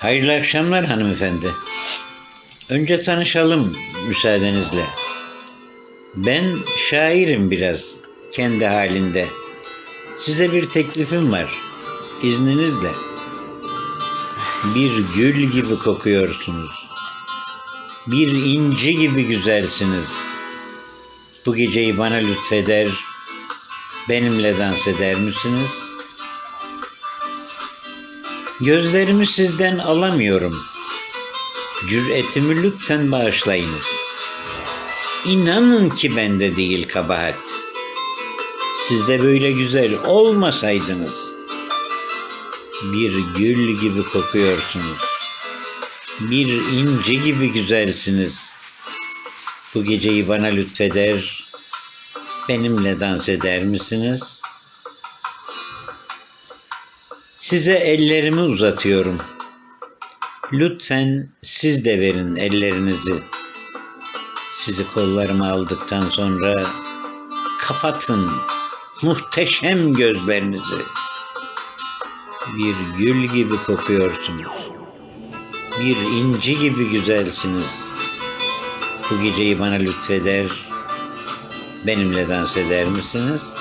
Hayırlı akşamlar hanımefendi. Önce tanışalım müsaadenizle. Ben şairim biraz kendi halinde. Size bir teklifim var. İzninizle. Bir gül gibi kokuyorsunuz. Bir inci gibi güzelsiniz. Bu geceyi bana lütfeder, benimle dans eder misiniz? Gözlerimi sizden alamıyorum. Cüretimi lütfen bağışlayınız. İnanın ki bende değil kabahat. Siz de böyle güzel olmasaydınız. Bir gül gibi kokuyorsunuz. Bir inci gibi güzelsiniz. Bu geceyi bana lütfeder, benimle dans eder misiniz? Size ellerimi uzatıyorum. Lütfen siz de verin ellerinizi. Sizi kollarıma aldıktan sonra kapatın muhteşem gözlerinizi. Bir gül gibi kokuyorsunuz. Bir inci gibi güzelsiniz. Bu geceyi bana lütfeder, benimle dans eder misiniz?''